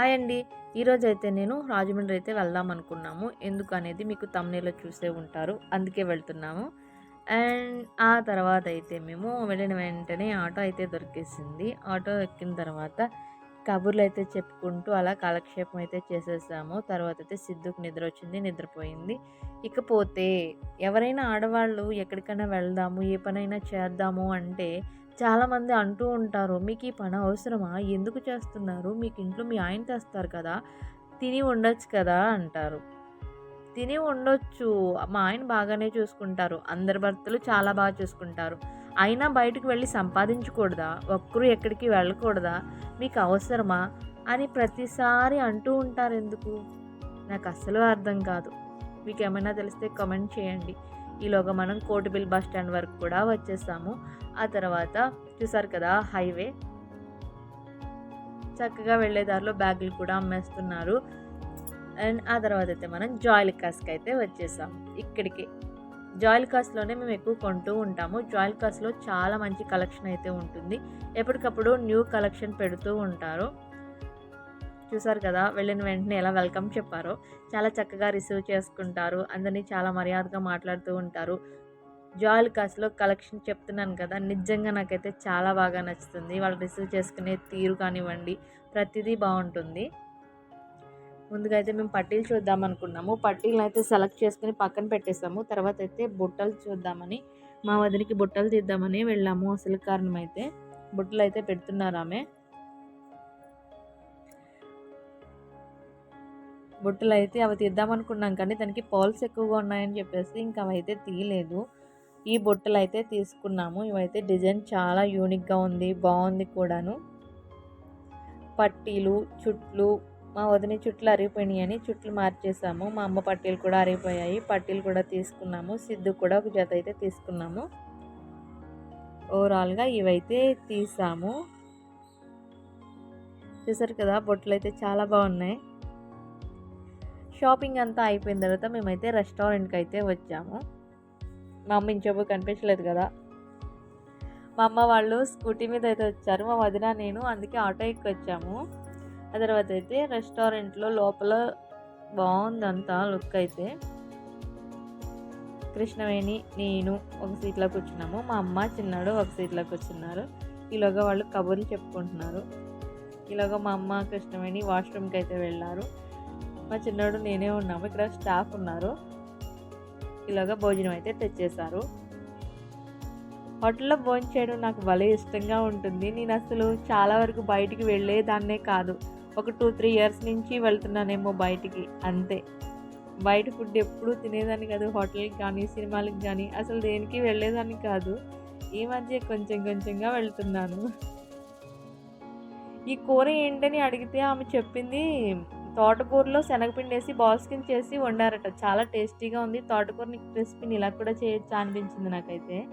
Hi అండి. ఈరోజు అయితే నేను రాజమండ్రి అయితే వెళ్దాం అనుకున్నాము. ఎందుకు అనేది మీకు తమ్నేలో చూసే ఉంటారు. అందుకే వెళ్తున్నాము. అండ్ ఆ తర్వాత అయితే మేము వెళ్ళిన వెంటనే ఆటో అయితే దొరికేసింది. ఆటో ఎక్కిన తర్వాత కబుర్లు అయితే చెప్పుకుంటూ అలా కాలక్షేపం అయితే చేసేసాము. తర్వాత అయితే సిద్ధుకు నిద్ర వచ్చింది నిద్రపోయింది. ఇకపోతే ఎవరైనా ఆడవాళ్ళు ఎక్కడికైనా వెళ్దాము ఏ పనైనా చేద్దాము అంటే చాలామంది అంటూ ఉంటారు మీకు ఈ పని అవసరమా? ఎందుకు చేస్తున్నారు? మీకు ఇంట్లో మీ ఆయన తెస్తారు కదా తిని ఉండొచ్చు కదా అంటారు. తిని ఉండొచ్చు. మా ఆయన బాగానే చూసుకుంటారు. అందరి భర్తలు చాలా బాగా చూసుకుంటారు. అయినా బయటకు వెళ్ళి సంపాదించకూడదా? ఒక్కరు ఎక్కడికి వెళ్ళకూడదా? మీకు అవసరమా? అని ప్రతిసారి అంటూ ఉంటారు ఎందుకు? నాకు అస్సలు అర్థం కాదు. మీకు ఏమైనా తెలిస్తే కామెంట్ చేయండి. ఈలోగా మనం కోటిబిల్ బస్ స్టాండ్ వరకు కూడా వచ్చేసాము. ఆ తర్వాత చూసారు కదా హైవే. చక్కగా వెళ్ళే దారిలో బ్యాగులు కూడా అమ్మేస్తున్నారు. అండ్ ఆ తర్వాత అయితే మనం జాయిల్ కాస్కి అయితే వచ్చేసాం ఇక్కడికి. జాయిల్ కాస్ట్లోనే మేము ఎక్కువ కొంటూ ఉంటాము. జాయిల్ కాస్ట్లో చాలా మంచి కలెక్షన్ అయితే ఉంటుంది. ఎప్పటికప్పుడు న్యూ కలెక్షన్ పెడుతూ ఉంటారు. చూసారు కదా వెళ్ళిన వెంటనే ఎలా వెల్కమ్ చెప్పారో. చాలా చక్కగా రిసీవ్ చేసుకుంటారు. అందరినీ చాలా మర్యాదగా మాట్లాడుతూ ఉంటారు. జాయిల్ కాస్ట్లో కలెక్షన్ చెప్తున్నాను కదా నిజంగా నాకైతే చాలా బాగా నచ్చుతుంది. వాళ్ళు రిసీవ్ చేసుకునే తీరు కానివ్వండి ప్రతిదీ బాగుంటుంది. ముందుగా అయితే మేము పట్టీలు చూద్దాం అనుకున్నాము. పట్టీలను అయితే సెలెక్ట్ చేసుకుని పక్కన పెట్టేసాము. తర్వాత అయితే బుట్టలు చూద్దామని మా వదినికి బుట్టలు తీద్దామని వెళ్ళాము. అసలు కారణం అయితే బుట్టలు అయితే పెడుతున్నారు ఆమె. బొట్టులు అయితే అవి తీద్దాం అనుకున్నాం కానీ దానికి పాల్స్ ఎక్కువగా ఉన్నాయని చెప్పేసి ఇంకా అవి అయితే తీయలేదు. ఈ బుట్టలు అయితే తీసుకున్నాము. ఇవైతే డిజైన్ చాలా యూనిక్గా ఉంది బాగుంది కూడాను. పట్టీలు చుట్లు మా వదిన చుట్లు అరిగిపోయినాయి అని చుట్లు మార్చేసాము. మా అమ్మ పట్టీలు కూడా అరిగిపోయాయి. పట్టీలు కూడా తీసుకున్నాము. సిద్ధు కూడా ఒక జత అయితే తీసుకున్నాము. ఓవరాల్గా ఇవైతే తీసాము. చూసారు కదా బొట్లు అయితే చాలా బాగున్నాయి. షాపింగ్ అంతా అయిపోయిన తర్వాత మేమైతే రెస్టారెంట్కి అయితే వచ్చాము. మా అమ్మ ఇంచోపు కనిపించలేదు కదా. మా అమ్మ వాళ్ళు స్కూటీ మీద అయితే వచ్చారు. మా వదిన నేను అందుకే ఆటో ఎక్కి వచ్చాము. ఆ తర్వాత అయితే రెస్టారెంట్లో లోపల బాగుంది అంతా లుక్ అయితే. కృష్ణవేణి నేను ఒక సీట్లో కూర్చున్నాము. మా అమ్మ చిన్నాడు ఒక సీట్లో కూర్చున్నారు. ఈలోగా వాళ్ళు కబుర్లు చెప్పుకుంటున్నారు. ఈలోగా మా అమ్మ కృష్ణవేణి వాష్రూమ్కి అయితే వెళ్ళారు. మా చిన్నాడు నేనే ఉన్నాము ఇక్కడ స్టాఫ్ ఉన్నారు. ఇలాగా భోజనం అయితే తెచ్చేశారు. హోటల్లో భోజనం చేయడం నాకు భలే ఇష్టంగా ఉంటుంది. నేను అసలు చాలా వరకు బయటికి వెళ్ళేదాన్నే కాదు. ఒక టూ త్రీ ఇయర్స్ నుంచి వెళ్తున్నానేమో బయటికి అంతే. బయట ఫుడ్ ఎప్పుడూ తినేదాన్ని కాదు హోటల్కి కానీ సినిమాలకు కానీ అసలు దేనికి వెళ్ళేదాన్ని కాదు. ఈ మధ్య కొంచెం కొంచెంగా వెళ్తున్నాను. ఈ కూర ఏంటని అడిగితే ఆమె చెప్పింది తోటకూరలో శనగపిండి వేసి బాల్స్ కింద చేసి వండారట. చాలా టేస్టీగా ఉంది. తోటకూరని క్రిస్పీని ఇలా కూడా చేయొచ్చు అనిపించింది నాకైతే.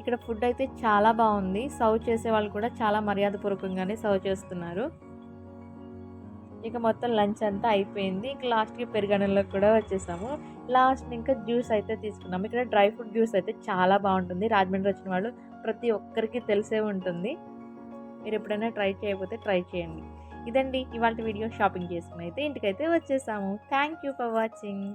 ఇక్కడ ఫుడ్ అయితే చాలా బాగుంది. సర్వ్ చేసే వాళ్ళు కూడా చాలా మర్యాదపూర్వకంగానే సర్వ్ చేస్తున్నారు. ఇక మొత్తం లంచ్ అంతా అయిపోయింది. ఇక లాస్ట్కి పెరుగన్నంలో కూడా వచ్చేసాము. లాస్ట్ ఇంకా జ్యూస్ అయితే తీసుకున్నాము. ఇక్కడ డ్రై ఫ్రూట్ జ్యూస్ అయితే చాలా బాగుంటుంది. రాజమండ్రి వచ్చిన వాళ్ళు ప్రతి ఒక్కరికి తెలిసే ఉంటుంది. మీరు ఎప్పుడైనా ట్రై చేయకపోతే ట్రై చేయండి. ఇదండి ఇవాళ వీడియో షాపింగ్ చేసుకుని అయితే ఇంటికైతే వచ్చేసాము. Thank you for watching